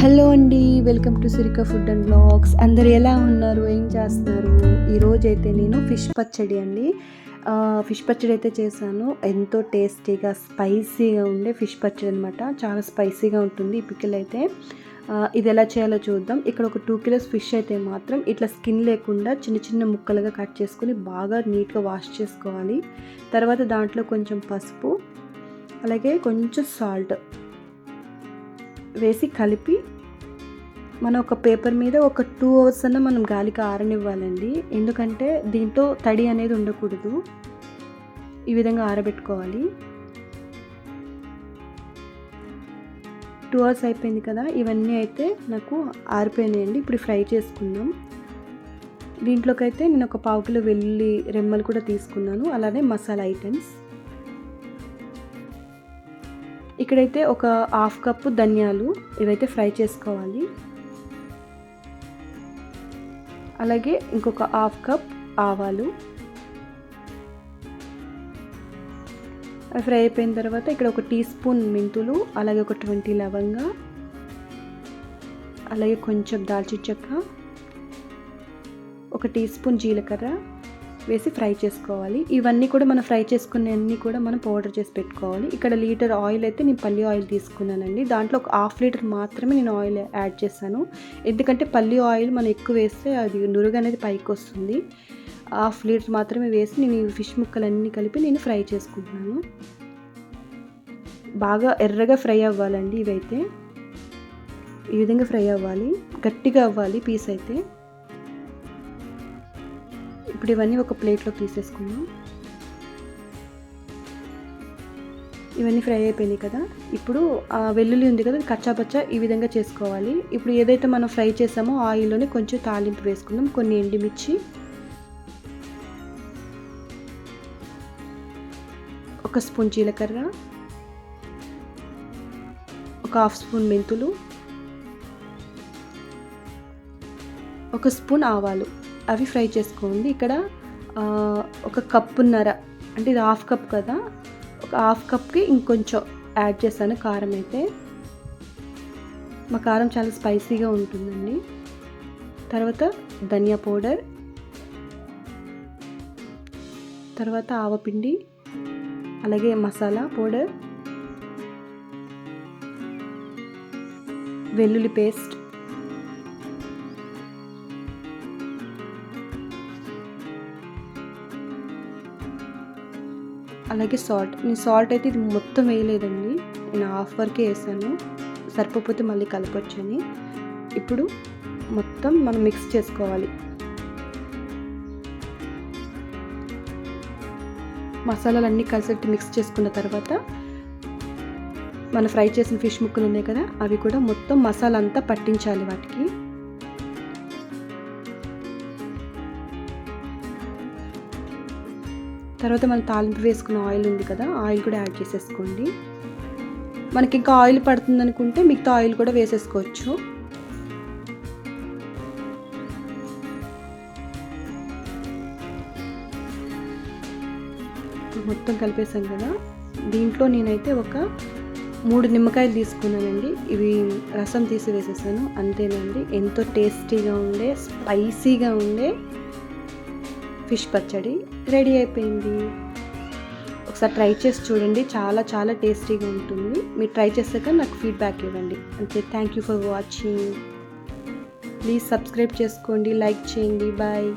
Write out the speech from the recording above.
Hello అండి welcome to Sirika food and blogs. అందరు ఎలా ఉన్నారు? ఏం చేస్తున్నారు? ఈరోజు అయితే నేను ఫిష్ పచ్చడి అండి. ఫిష్ పచ్చడి అయితే చేశాను. ఎంతో టేస్టీగా స్పైసీగా ఉండే ఫిష్ పచ్చడి అనమాట చాలా స్పైసీగా ఉంటుంది ఈ పికిల్ అయితే. ఇది ఎలా చేయాలో చూద్దాం. ఇక్కడ ఒక టూ కిలోస్ ఫిష్ అయితే మాత్రం ఇట్లా స్కిన్ లేకుండా చిన్న చిన్న ముక్కలుగా కట్ చేసుకొని బాగా నీట్గా వాష్ చేసుకోవాలి. తర్వాత దాంట్లో కొంచెం పసుపు అలాగే కొంచెం సాల్ట్. వేసి కలిపి మనం ఒక పేపర్ మీద ఒక టూ అవర్స్ అన్న మనం గాలికి ఆరనివ్వాలండి. ఎందుకంటే దీంట్లో తడి అనేది ఉండకూడదు. ఈ విధంగా ఆరబెట్టుకోవాలి. టూ అవర్స్ అయిపోయింది కదా ఇవన్నీ అయితే నాకు ఆరిపోయినాయండి. ఇప్పుడు ఫ్రై చేసుకుందాం. దీంట్లోకి అయితే నేను ఒక పావు కిలో వెల్లుల్లి రెమ్మలు కూడా తీసుకున్నాను. అలానే మసాలా ఐటమ్స్. ఇక్కడైతే ఒక హాఫ్ కప్పు ధనియాలు ఇవైతే ఫ్రై చేసుకోవాలి. అలాగే ఇంకొక హాఫ్ కప్ ఆవాలు. అవి ఫ్రై అయిపోయిన తర్వాత ఇక్కడ ఒక టీ స్పూన్ మెంతులు అలాగే ఒక ట్వంటీ లవంగా అలాగే కొంచెం దాల్చిన చెక్క ఒక టీ స్పూన్ జీలకర్ర వేసి ఫ్రై చేసుకోవాలి. ఇవన్నీ కూడా మనం ఫ్రై చేసుకునేవన్నీ కూడా మనం పౌడర్ చేసి పెట్టుకోవాలి. ఇక్కడ లీటర్ ఆయిల్ అయితే నేను పల్లి ఆయిల్ తీసుకున్నానండి. దాంట్లో ఒక హాఫ్ లీటర్ మాత్రమే నేను ఆయిల్ యాడ్ చేశాను. ఎందుకంటే పల్లి ఆయిల్ మనం ఎక్కువ వేస్తే అది నురుగు అనేది పైకి వస్తుంది. హాఫ్ లీటర్ మాత్రమే వేసి నేను ఈ ఫిష్ ముక్కలన్నీ కలిపి నేను ఫ్రై చేసుకుంటున్నాను. బాగా ఎర్రగా ఫ్రై అవ్వాలండి ఇవైతే. ఈ విధంగా ఫ్రై అవ్వాలి. గట్టిగా అవ్వాలి పీస్ అయితే. ఇప్పుడు ఇవన్నీ ఒక ప్లేట్లో తీసేసుకుందాం. ఇవన్నీ ఫ్రై అయిపోయినాయి కదా. ఇప్పుడు ఆ వెల్లుల్లి ఉంది కదా కచ్చాపచ్చా ఈ విధంగా చేసుకోవాలి. ఇప్పుడు ఏదైతే మనం ఫ్రై చేసామో ఆయిల్లోనే కొంచెం తాలింపు వేసుకుందాం కొన్ని ఎండిమిర్చి. ఒక స్పూన్ జీలకర్ర. ఒక హాఫ్ స్పూన్ మెంతులు. ఒక స్పూన్ ఆవాలు అవి ఫ్రై చేసుకోండి. ఇక్కడ ఒక కప్పున్నర అంటే ఇది హాఫ్ కప్ కదా ఒక హాఫ్ కప్కి ఇంకొంచెం యాడ్ చేశాను కారం అయితే. మా కారం చాలా స్పైసీగా ఉంటుందండి. తర్వాత ధనియా పౌడర్ తర్వాత ఆవపిండి అలాగే మసాలా పౌడర్ వెల్లుల్లి పేస్ట్ అలాగే సాల్ట్ నేను సాల్ట్ అయితే ఇది మొత్తం వేయలేదండి. నేను హాఫ్ వరకే వేసాను. సరిపోతే మళ్ళీ కలపొచ్చని. ఇప్పుడు మొత్తం మనం మిక్స్ చేసుకోవాలి. మసాలాలన్నీ కలిసేట్టు మిక్స్ చేసుకున్న తర్వాత మనం ఫ్రై చేసిన ఫిష్ ముక్కలు ఉన్నాయి కదా అవి కూడా మొత్తం మసాలా అంతా పట్టించాలి వాటికి. తర్వాత మనం తాలింపు వేసుకున్న ఆయిల్ ఉంది కదా ఆయిల్ కూడా యాడ్ చేసేసుకోండి. మనకి ఇంకా ఆయిల్ పడుతుంది అనుకుంటే మిగతా ఆయిల్ కూడా వేసేసుకోవచ్చు. మొత్తం కలిపేసాం కదా. దీంట్లో నేనైతే ఒక మూడు నిమ్మకాయలు తీసుకున్నానండి. ఇవి రసం తీసి వేసేసాను. అంతేనండి. ఎంతో టేస్టీగా ఉండే స్పైసీగా ఉండే ఫిష్ పచ్చడి రెడీ అయిపోయింది. ఒకసారి ట్రై చేసి చూడండి. చాలా చాలా టేస్టీగా ఉంటుంది. మీరు ట్రై చేశాక నాకు ఫీడ్బ్యాక్ ఇవ్వండి. అంతే thank you for watching. Please subscribe చేసుకోండి లైక్ చేయండి. బాయ్.